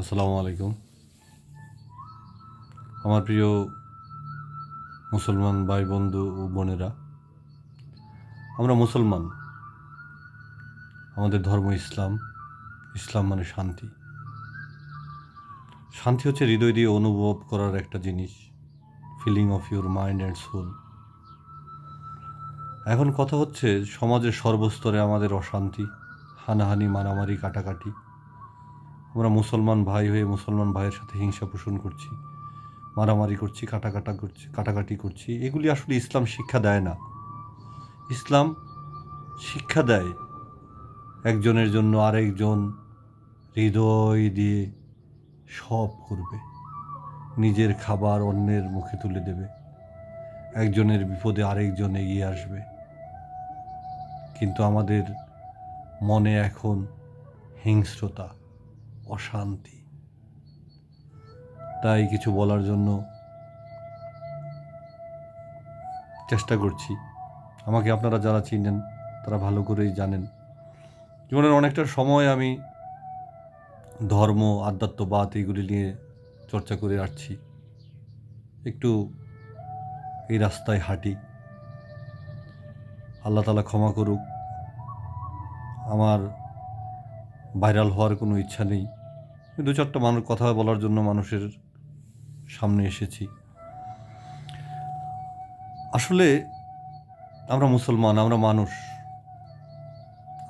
আসসালামু আলাইকুম। আমার প্রিয় মুসলমান ভাই, বন্ধু ও বোনেরা, আমরা মুসলমান। আমাদের ধর্ম ইসলাম ইসলাম মানে শান্তি। শান্তি হচ্ছে হৃদয় দিয়ে অনুভব করার একটা জিনিস feeling of your mind and soul এখন কথা হচ্ছে, সমাজের সর্বস্তরে আমাদের অশান্তি, হানাহানি, মারামারি, কাটাকাটি। আমরা মুসলমান ভাই হয়ে মুসলমান ভাইয়ের সাথে হিংসা পোষণ করছি, মারামারি করছি, কাটাকাটা করছি, কাটাকাটি করছি, এগুলি আসলে ইসলাম শিক্ষা দেয় না। ইসলাম শিক্ষা দেয় একজনের জন্য আরেকজন হৃদয় দিয়ে সব করবে, নিজের খাবার অন্যের মুখে তুলে দেবে, একজনের বিপদে আরেকজন এগিয়ে আসবে। কিন্তু আমাদের মনে এখন হিংস্রতা। অশান্তি। তাই কিছু বলার জন্য চেষ্টা করছি। আমাকে আপনারা যারা চিনেন, তারা ভালো করেই জানেন। জীবনের অনেকটা সময় আমি ধর্ম, আধ্যাত্মবাদ এগুলি নিয়ে চর্চা করে আসছি। একটু এই রাস্তায় হাঁটি। আল্লাহ তালা ক্ষমা করুক। আমার ভাইরাল হওয়ার কোনো ইচ্ছা নেই। দু চারটা মানুষ কথা বলার জন্য মানুষের সামনে এসেছি। আসলে আমরা মুসলমান, আমরা মানুষ।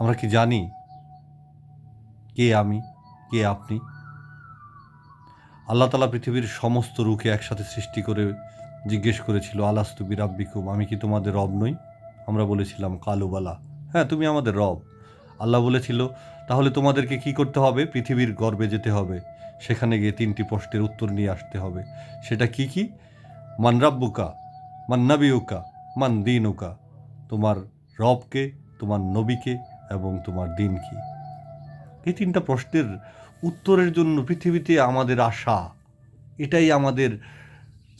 আমরা কি জানি কে আমি, কে আপনি? আল্লাহ তালা পৃথিবীর সমস্ত রুখে একসাথে সৃষ্টি করে জিজ্ঞেস করেছিল, আলাস্তু বিরাব্বিকুম, আমি কি তোমাদের রব নই? আমরা বলেছিলাম কালুবালা হ্যাঁ তুমি আমাদের রব। আল্লাহ বলেছিল, তাহলে তোমাদেরকে কি করতে হবে? পৃথিবীর গর্বে যেতে হবে। সেখানে গিয়ে তিনটি প্রশ্নের উত্তর নিয়ে আসতে হবে। সেটা কি কি? মান রাব্বুকা, মান মান দিনুকা, তোমার রবকে, তোমার নবীকে এবং তোমার দিন কি এই তিনটা প্রশ্নের উত্তরের জন্য পৃথিবীতে আমাদের আশা, এটাই আমাদের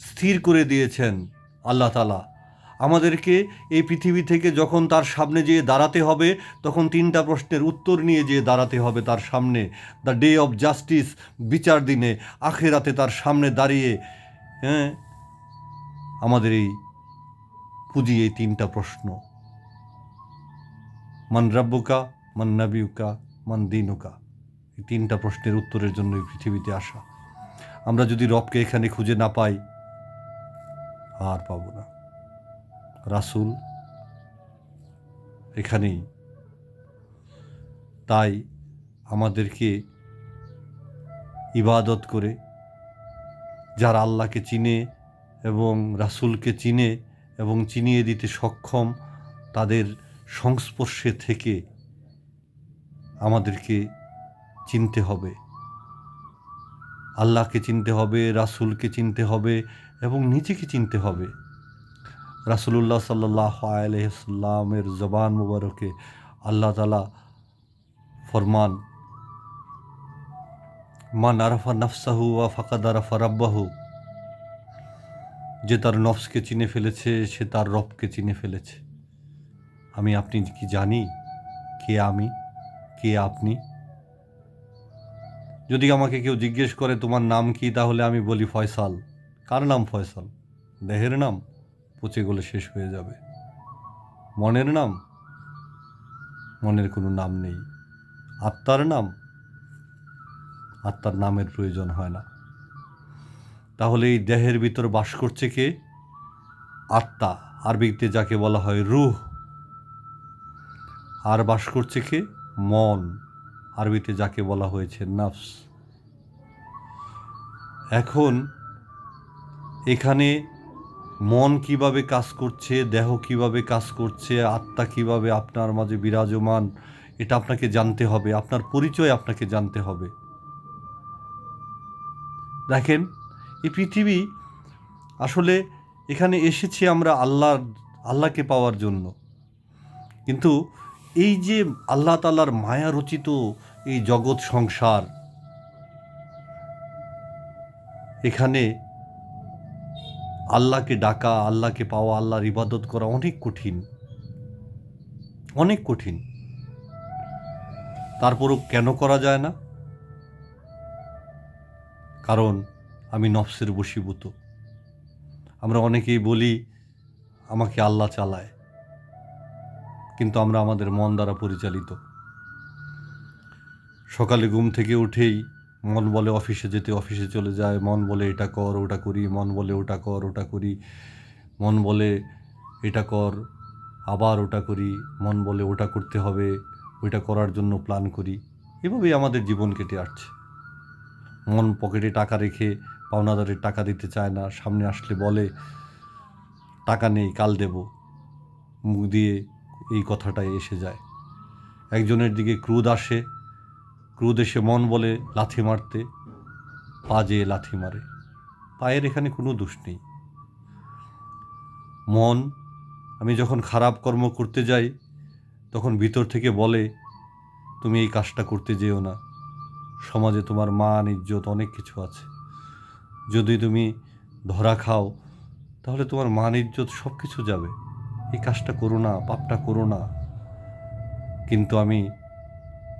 স্থির করে দিয়েছেন আল্লাহ তালা আমাদেরকে এই পৃথিবী থেকে যখন তার সামনে যেয়ে দাঁড়াতে হবে, তখন তিনটা প্রশ্নের উত্তর নিয়ে যেয়ে দাঁড়াতে হবে তার সামনে। দ্য ডে অফ জাস্টিস বিচার দিনে, আখেরাতে তার সামনে দাঁড়িয়ে হ্যাঁ? আমাদের এই পুঁজি, এই তিনটা প্রশ্ন। মান রাব্বুকা, মান নাবিউকা, মান দিনুকা। এই তিনটা প্রশ্নের উত্তরের জন্য এই পৃথিবীতে আসা। আমরা যদি রবকে এখানে খুঁজে না পাই, আর পাবো না। রাসুল এখানেই। তাই আমাদেরকে ইবাদত করে, যারা আল্লাহকে চিনে এবং রাসুলকে চিনে এবং চিনিয়ে দিতে সক্ষম, তাদের সংস্পর্শে থেকে আমাদেরকে চিনতে হবে। আল্লাহকে চিনতে হবে, রাসুলকে চিনতে হবে এবং নিজেকে চিনতে হবে। রাসুলুল্লাহ সাল্লাহ আলহামের জবান মুবারকে আল্লাহ তালা ফরমান, মান আরাফা নফসাহু ওয়া ফাকাদ আরাফা রাব্বাহু যে তার নফসকে চিনে ফেলেছে, সে তার রবকে চিনে ফেলেছে। আমি, আপনি কি জানি? কে আমি? কে আপনি? যদি আমাকে কেউ জিজ্ঞেস করে, তোমার নাম কি? তাহলে আমি বলি ফয়সাল। কার নাম ফয়সাল? দেহের নাম? পচে গলে শেষ হয়ে যাবে। মনের নাম? মনের কোনো নাম নেই। আত্মার নাম? আত্মার নামের প্রয়োজন হয় না। তাহলে এই দেহের ভিতর বাস করছে কে? আত্মা, আরবিতে যাকে বলা হয় রুহ। আর বাস করছে কে? মন, আরবিতে যাকে বলা হয়েছে নাফস। এখন এখানে মন কীভাবে কাজ করছে, দেহ কীভাবে কাজ করছে, আত্মা কীভাবে আপনার মাঝে বিরাজমান, এটা আপনাকে জানতে হবে, আপনার পরিচয় আপনাকে জানতে হবে। দেখেন, এই পৃথিবী আসলে এখানে এসেছি আমরা আল্লাহ আল্লাহকে পাওয়ার জন্য। কিন্তু এই যে আল্লাহ তালার মায়া রচিত এই জগৎ সংসার, এখানে আল্লাহকে ডাকা, আল্লাহকে পাওয়া, আল্লাহর ইবাদত করা অনেক কঠিন। অনেক কঠিন। তারপরও কেন করা যায় না? কারণ আমি নফসের বশীভূত। আমরা অনেকেই বলি, আমাকে আল্লাহ চালায়। কিন্তু আমরা আমাদের মন দ্বারা পরিচালিত। সকালে ঘুম থেকে উঠেই মন বলে অফিসে যেতে, অফিসে চলে যায়, মন বলে এটা কর, ওটা করি, মন বলে ওটা কর, ওটা করি, মন বলে এটা কর, আবার ওটা করি, মন বলে ওটা করতে হবে, ওইটা করার জন্য প্ল্যান করি। এভাবেই আমাদের জীবন কেটে আসছে। মন পকেটে টাকা রেখে পাওনাদারের টাকা দিতে চায় না, সামনে আসলে বলে, টাকা নেই, কাল দেব। মুখ দিয়ে এই কথাটাই এসে যায়। একজনের দিকে ক্রোধ আসে এসে মন বলে লাথি মারতে পা যেয়ে লাথি মারে। পায়ের এখানে কোনো দোষ নেই। মন, আমি যখন খারাপ কর্ম করতে যাই, তখন ভিতর থেকে বলে, তুমি এই কাজটা করতে যেও না। সমাজে তোমার মান, ইজ্জত অনেক কিছু আছে। যদি তুমি ধরা খাও, তাহলে তোমার মান, ইজ্জত সব কিছু যাবে। এই কাজটা করো না, পাপটা করো না। কিন্তু আমি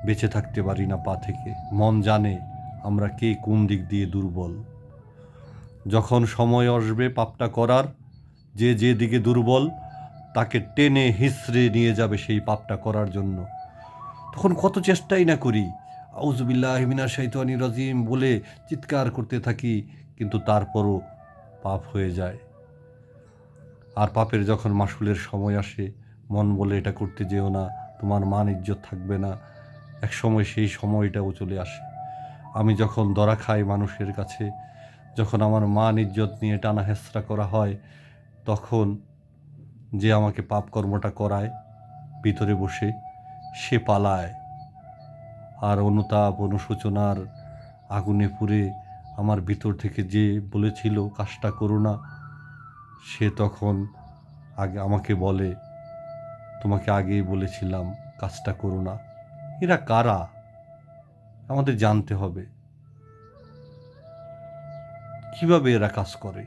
বেঁচে থাকতে পারি না পা থেকে। মন জানে আমরা কে কোন দিক দিয়ে দুর্বল। যখন সময় আসবে পাপটা করার, যে যে দিকে দুর্বল, তাকে টেনে হিসড়ে নিয়ে যাবে সেই পাপটা করার জন্য। তখন কত চেষ্টাই না করি। আউজবিল্লাহ হিমিনা শৈতানি রাজিম বলে চিৎকার করতে থাকি, কিন্তু তারপরও পাপ হয়ে যায়। আর পাপের যখন মাসুলের সময় আসে, মন বলে এটা করতে যেও না, তোমার মান ইজ্জত থাকবে না। এক সময় সেই সময়টাও চলে আসে। আমি যখন দরা খাই মানুষের কাছে, যখন আমার মান ইজ্জত নিয়ে টানা হেসরা করা হয়, তখন যে আমাকে পাপ কর্মটা করায়, ভিতরে বসে সে পালায়। আর অনুতাপ, অনুশোচনার আগুনে পুড়ে আমার ভিতর থেকে যে বলেছিল, কাজটা করো না, সে তখন আগে আমাকে বলে, তোমাকে আগেই বলেছিলাম, কাজটা করো না। এরা কারা? আমাদের জানতে হবে। কীভাবে এরা কাজ করে?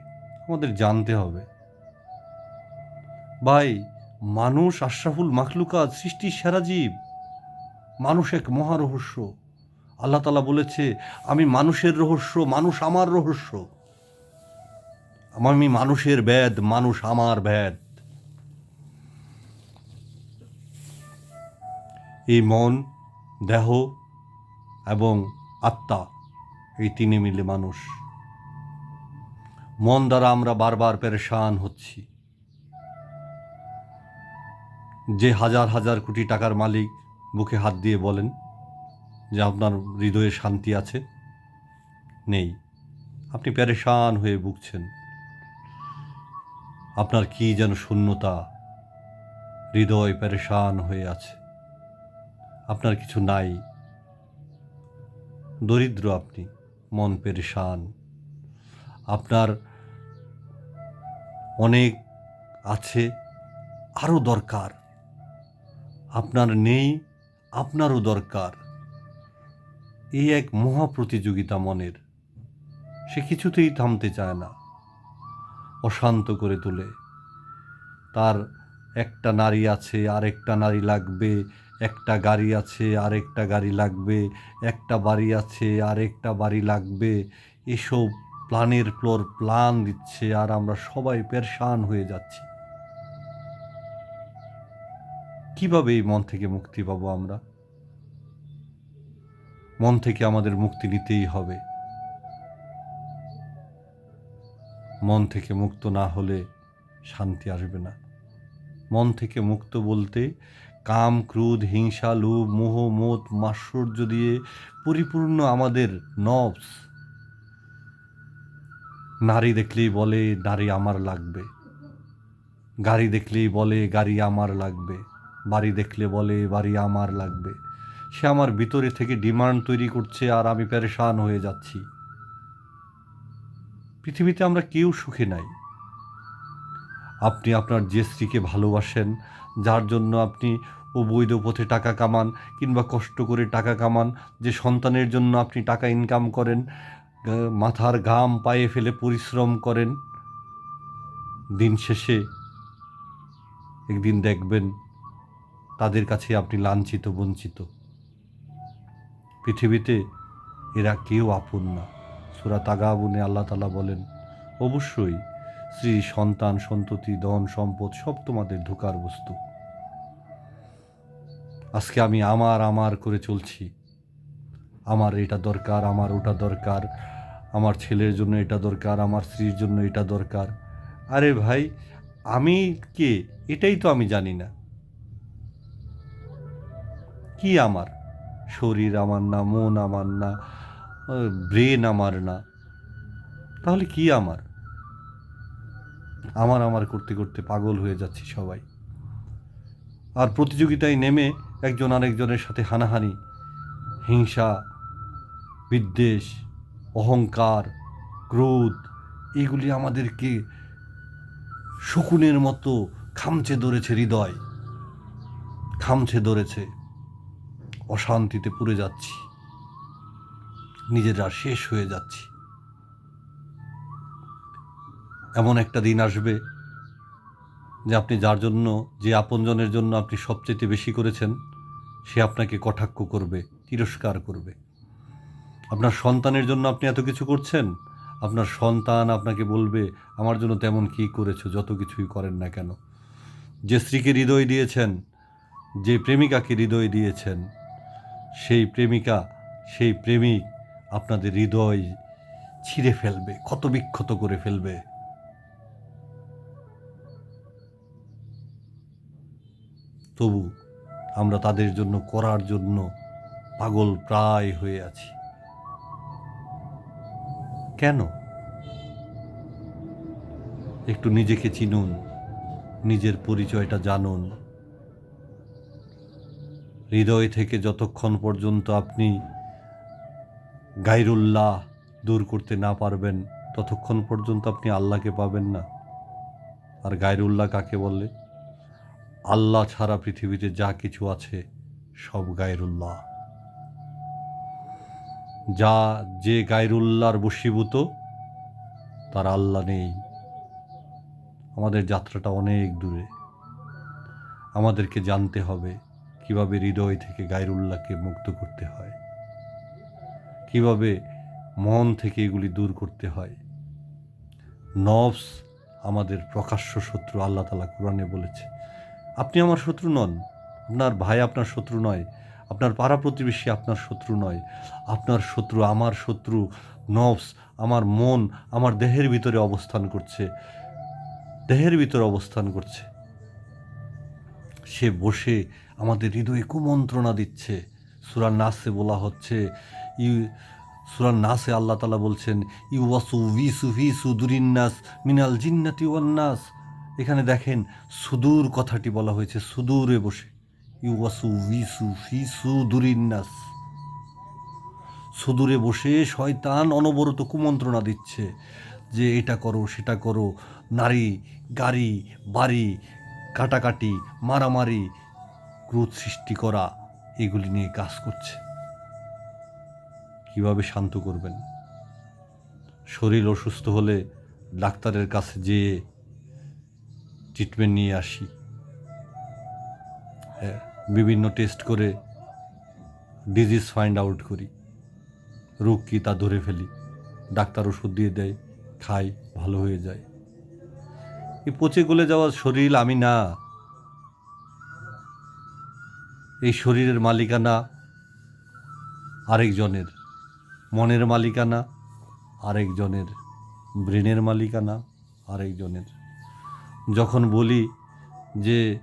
আমাদের জানতে হবে। ভাই, মানুষ আশরাফুল মাখলুকাত সৃষ্টির সেরা জীব। মানুষ এক মহারহস্য। আল্লাহ তালা বলেছে, আমি মানুষের রহস্য, মানুষ আমার রহস্য। আমি মানুষের ব্যাদ মানুষ আমার ব্যাদ এই মন দেহ এবং আত্মা এই তিনে মিলে মানুষ। মন দ্বারা আমরা বারবার পেরেশান হচ্ছি। যে হাজার হাজার কোটি টাকার মালিক বুকে হাত দিয়ে বলেন যে আপনার হৃদয়ে শান্তি আছে? নেই। আপনি প্যারেশান হয়ে ভুগছেন। আপনার কি যেন শূন্যতা, হৃদয় প্যারেশান হয়ে আছে। আপনার কিছু নাই। দরিদ্র আপনি, মন পেরেশান। আপনার অনেক আছে, আরও দরকার। আপনার নেই, আপনারও দরকার। এই এক মহা প্রতিযোগিতা মনের, সে কিছুতেই থামতে চায় না। অশান্ত করে তোলে। তার একটা নারী আছে, আরেকটা নারী লাগবে একটা গাড়ি আছে, আরেকটা গাড়ি লাগবে, একটা বাড়ি আছে, আরেকটা বাড়ি লাগবে। এসব প্ল্যানের প্লোর প্ল্যান দিচ্ছে আর আমরা সবাই পেরশান হয়ে যাচ্ছি। কীভাবে এই মন থেকে মুক্তি পাবো আমরা? মন থেকে আমাদের মুক্তি নিতেই হবে। মন থেকে মুক্ত না হলে শান্তি আসবে না। মন থেকে মুক্ত বলতে কাম, ক্রোধ, হিংসা, লোভ, মোহ মোদ মাৎসর্য দিয়ে পরিপূর্ণ আমাদের নবস। নারী দেখলেই বলে, নারী আমার লাগবে। গাড়ি দেখলেই বলে, গাড়ি আমার লাগবে। বাড়ি দেখলে বলে, বাড়ি আমার লাগবে। সে আমার ভিতরে থেকে ডিমান্ড তৈরি করছে, আর আমি প্যারেশান হয়ে যাচ্ছি। পৃথিবীতে আমরা কেউ সুখে নাই। আপনি আপনার যে স্ত্রীকে ভালোবাসেন, যার জন্য আপনি অবৈধ পথে টাকা কামান কিংবা কষ্ট করে টাকা কামান, যে সন্তানের জন্য আপনি টাকা ইনকাম করেন মাথার ঘাম পায়ে ফেলে পরিশ্রম করেন। দিন শেষে একদিন দেখবেন তাদের কাছে আপনি লাঞ্ছিত, বঞ্চিত। পৃথিবীতে এরা কেউ আপন না। সুরা তাগাবুনে আল্লাহ তালা বলেন, অবশ্যই স্ত্রী, সন্তান, সন্ততি, ধন, সম্পদ, সব তোমাদের ঢোকার বস্তু। আজকে আমি আমার আমার করে চলছি। আমার এটা দরকার, আমার ওটা দরকার। আমার ছেলের জন্য এটা দরকার, আমার স্ত্রীর জন্য এটা দরকার। আরে ভাই, আমি কে? এটাই তো আমি জানি না। কি আমার? শরীর আমার না, মন আমার না ব্রেন আমার না। তাহলে কি আমার? আমার আমার করতে করতে পাগল হয়ে যাচ্ছি সবাই। আর প্রতিযোগিতায় নেমে একজন আরেকজনের সাথে হানাহানি, হিংসা, বিদ্বেষ, অহংকার, ক্রোধ, এগুলি আমাদেরকে শকুনের মতো খামচে ধরেছে হৃদয় খামছে ধরেছে, অশান্তিতে পুড়ে যাচ্ছি, নিজেরা শেষ হয়ে যাচ্ছি। এমন একটা দিন আসবে যে আপনি যার জন্য, যে আপনজনের জন্য আপনি সবচেয়ে বেশি করেছেন, সে আপনাকে কটাক্ষ করবে, তিরস্কার করবে। আপনার সন্তানের জন্য আপনি এত কিছু করছেন, আপনার সন্তান আপনাকে বলবে, আমার জন্য তেমন কী করেছ, যত কিছুই করেন না কেন। যে স্ত্রীকে হৃদয় দিয়েছেন, যে প্রেমিকাকে হৃদয় দিয়েছেন, সেই প্রেমিকা, সেই প্রেমিক আপনাদের হৃদয় ছিঁড়ে ফেলবে ক্ষত বিক্ষত করে ফেলবে। তবু আমরা তাদের জন্য করার জন্য পাগল প্রায় হয়ে আছি। কেন? একটু নিজেকে চিনুন, নিজের পরিচয়টা জানুন। হৃদয় থেকে যতক্ষণ পর্যন্ত আপনি গাইরুল্লাহ দূর করতে না পারবেন, ততক্ষণ পর্যন্ত আপনি আল্লাহকে পাবেন না। আর গাইরুল্লাহ কাকে বলে? আল্লাহ ছাড়া পৃথিবীতে যা কিছু আছে, সব গায়রুল্লাহ। যা যে গায়রুল্লাহর বশীভূত, তার আল্লাহ নেই। আমাদের যাত্রাটা অনেক দূরে। আমাদেরকে জানতে হবে কীভাবে হৃদয় থেকে গায়রুল্লাহকে মুক্ত করতে হয়। কীভাবে মন থেকে এগুলি দূর করতে হয়। নফস আমাদের প্রকাশ্য শত্রু, আল্লাহ তালা কোরআনে বলেছে আপনি আমার শত্রু নন। আপনার ভাই আপনার শত্রু নয়। আপনার পাড়া প্রতিবেশী আপনার শত্রু নয়। আপনার শত্রু আমার শত্রু, নফস, আমার মন, আমার দেহের ভিতরে অবস্থান করছে। দেহের ভিতরে অবস্থান করছে। সে বসে আমাদের হৃদয়ে কুমন্ত্রণা দিচ্ছে। সুরার নাসে বলা হচ্ছে ইউ সুরার নাসে আল্লাহ তালা বলছেন ইউ ওয়াসু ভিসু ভিসু দুরিন্নাস মিনাল জিন্নাতি ওয়ান্নাস এখানে দেখেন সুদূর কথাটি বলা হয়েছে, সুদূরে বসে। ইউয়াসু ভিসু ফিসু দুরিন্নাস। সুদূরে বসে শয়তান অনবরত কুমন্ত্রণা দিচ্ছে যে এটা করো, সেটা করো। নারী, গাড়ি, বাড়ি, কাটাকাটি, মারামারি, ক্রোধ সৃষ্টি করা, এগুলি নিয়ে কাজ করছে। কীভাবে শান্ত করবেন? শরীর অসুস্থ হলে ডাক্তারের কাছে যেয়ে ট্রিটমেন্ট নিয়ে আসি। হ্যাঁ বিভিন্ন টেস্ট করে ডিজিজ ফাইন্ড আউট করি। রোগ কী তা ধরে ফেলি। ডাক্তার ওষুধ দিয়ে দেয় খাই ভালো হয়ে যায়। এই পচে গলে যাওয়া শরীর আমি না। এই শরীরের মালিকানা আরেকজনের। মনের মালিকানা আরেকজনের। ব্রেনের মালিকানা আরেকজনের। যখন বলি যে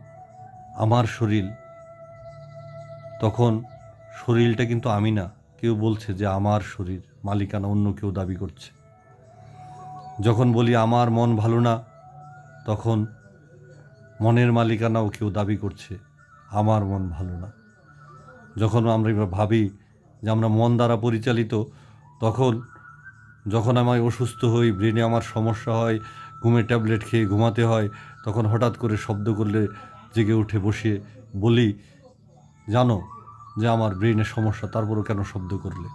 আমার শরীর, তখন শরীরটা কিন্তু আমি না। কেউ বলছে যে আমার শরীর, মালিকানা অন্য কেউ দাবি করছে। যখন বলি আমার মন ভালো না, তখন মনের মালিকানাও কেউ দাবি করছে, আমার মন ভালো না। যখন আমরা ভাবি যে আমরা মন দ্বারা পরিচালিত, তখন যখন আমি অসুস্থ হই, ব্রেনে আমার সমস্যা হয় ঘুমের ট্যাবলেট খেয়ে ঘুমাতে হয়, তখন হঠাৎ করে শব্দ করলে জেগে উঠে বসে বলি, জানো যে আমার ব্রেনের সমস্যা, তারপরও কেন শব্দ করলে?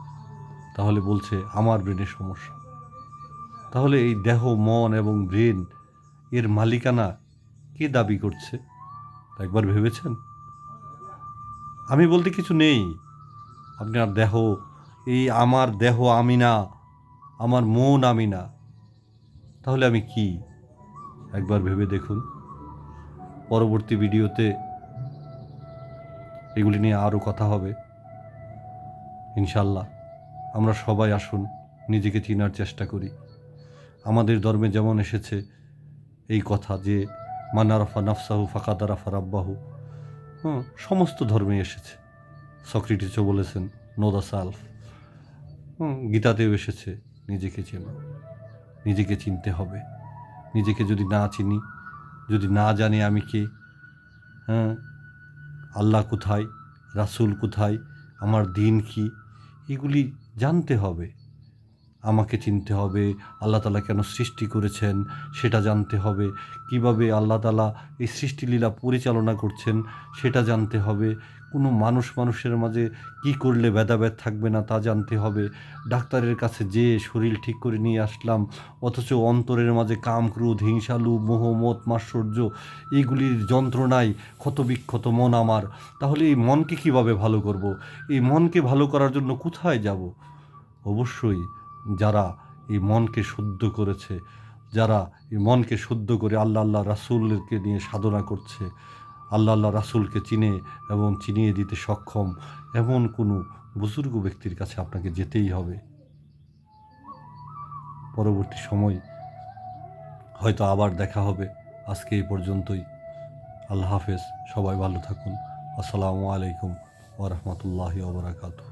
তাহলে বলছে, আমার ব্রেনের সমস্যা। তাহলে এই দেহ, মন এবং ব্রেন এর মালিকানা কে দাবি করছে? একবার ভেবেছেন? আমি বলতে কিছু নেই। আপনার দেহ, এই আমার দেহ আমি না, আমার মন আমি না। তাহলে আমি কি? একবার ভেবে দেখুন। পরবর্তী ভিডিওতে এগুলি নিয়ে আরও কথা হবে। ইনশাল্লাহ আমরা সবাই আসুন, নিজেকে চেনার চেষ্টা করি। আমাদের ধর্মে যেমন এসেছে এই কথা যে মানারফা নাফসাহু ফাকাদারাফা রাব্বাহু। হুম, সমস্ত ধর্মে এসেছে। সক্রেটিসও বলেছেন নোদা সালফ। হুম, গীতাতেও এসেছে, নিজেকে চেনো। নিজেকে চিনতে হবে। নিজেকে যদি না চিনি, যদি না জানি আমি কে হ্যাঁ? আল্লাহ কোথায়? রাসূল কোথায়? আমার দিন কি? এগুলি জানতে হবে। আমাকে চিনতে হবে, আল্লাহ তালা কেন সৃষ্টি করেছেন সেটা জানতে হবে। কীভাবে আল্লাহ তালা এই সৃষ্টিলীলা পরিচালনা করছেন সেটা জানতে হবে। কোনো মানুষ মানুষের মাঝে কি করলে ভেদাভেদ থাকবে না তা জানতে হবে। ডাক্তারের কাছে যে শরীর ঠিক করে নিয়ে আসলাম, অথচ অন্তরের মাঝে কাম, ক্রোধ, হিংসালু, মোহ, মত মাশ্চর্য এইগুলির যন্ত্রণায় ক্ষতবিক্ষত মন আমার। তাহলে এই মনকে কীভাবে ভালো করব? এই মনকে ভালো করার জন্য কোথায় যাব? অবশ্যই যারা এই মনকে শুদ্ধ করেছে, যারা এই মনকে শুদ্ধ করে আল্লাহ আল্লাহ রাসুলকে নিয়ে সাধনা করছে আল্লাহ আল্লাহ রাসুলকে চিনে এবং চিনিয়ে দিতে সক্ষম এমন কোনো বুজুর্গ ব্যক্তির কাছে আপনাকে যেতেই হবে। পরবর্তী সময় হয়তো আবার দেখা হবে। আজকে এই পর্যন্তই। আল্লাহ হাফেজ। সবাই ভালো থাকুন। আসসালামু আলাইকুম ওরহমতুল্লাহি ওবরাকাতু